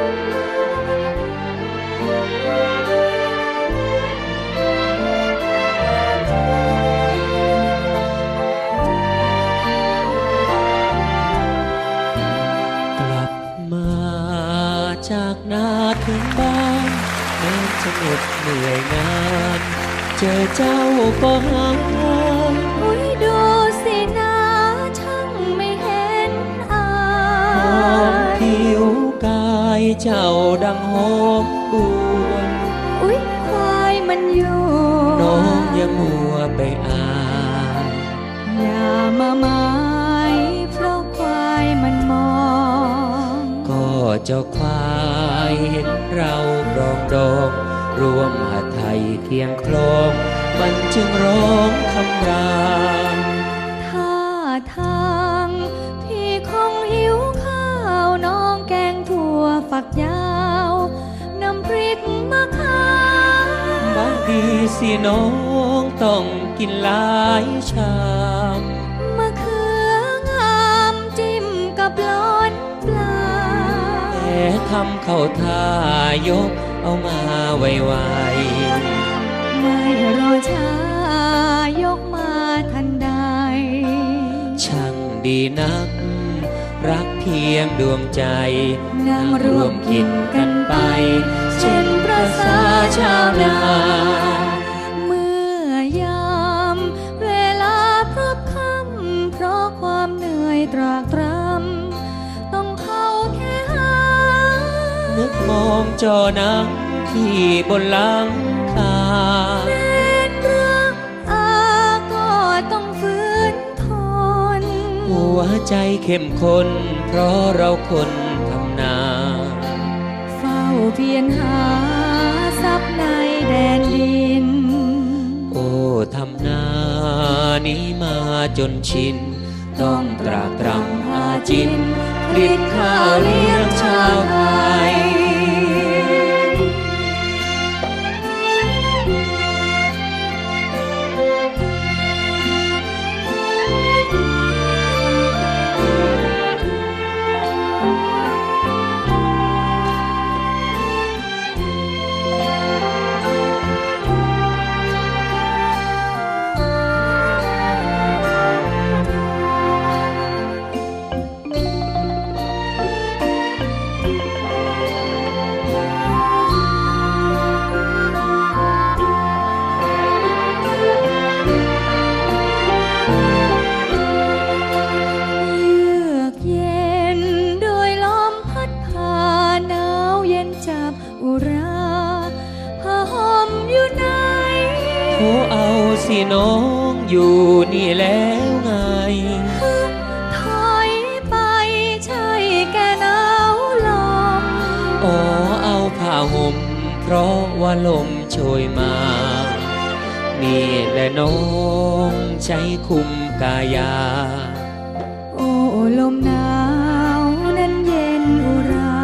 กลับมาจากนาถึงบ้านแม้จะเหน็ดเหนื่อยงาน เจอเจ้าก็หา เจ้าดังหอมบวนอุ้ยควายมันอยู่ น้องยังมัวไปอายอย่ามาหมายเพราะควายมันมอง ก็เจ้าควายเห็นเรารองดองรวมหาไทยเคียงคลอง มันจึงร้องคำราม สิน้องต้องกินหลายชามมะเขืองามจิ้มกับร้อนปลาแต่ทำเข้าท่ายกเอามาไวไม่รอช้ายกมาทันใดๆช่างดีนัก รักเพียงดวงใจ นั่งรวมกินกันไป เช่นประสาชาวนา ตรากตรำต้องเข้าแค่หานึกมองจอหนังที่บนหลังคาเป็นรักอาก็ต้องฝืนทน หัวใจเข้มข้นเพราะเราคนทำนา เฝ้าเพียรหาทรัพย์ในแดนดิน โอ้ทำนานี้มาจนชิน ต้องตรากตรำหาจินผลิตข้าวเลี้ยงชาวนา โอ้เอาสิน้องอยู่นี่แล้วไง ถอยไปใช่แกหนาวลมอ๋อเอาผ้าห่มเพราะว่าลมโชยมา นี่แหละน้องใช้คุมกายา โอ้ลมหนาวนั้นเย็นอุรา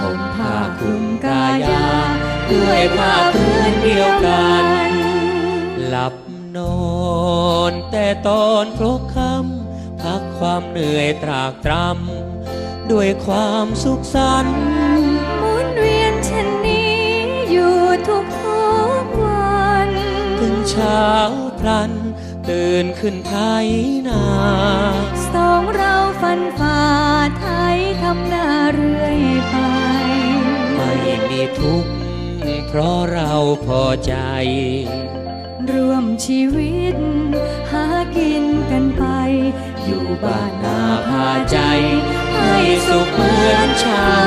ห่มผ้าคลุมกายา ด้วยผ้าพื้นเดียวกัน หลับนอนแต่ตอนพลกค่ำพักความเหนื่อยตรากตรำด้วยความสุขสันต์หมุนเวียนเช่นนี้อยู่ทุกทุกๆวัน ถึงเช้าพลันตื่นขึ้นไทยนาสองเราฟันฝ่าไทยทำนาเรื่อยไป ไม่มีทุกข์เพราะเราพอใจ ร่วมชีวิต หากินกันไป อยู่บ้านนาพาใจ ให้สุขเหมือนชา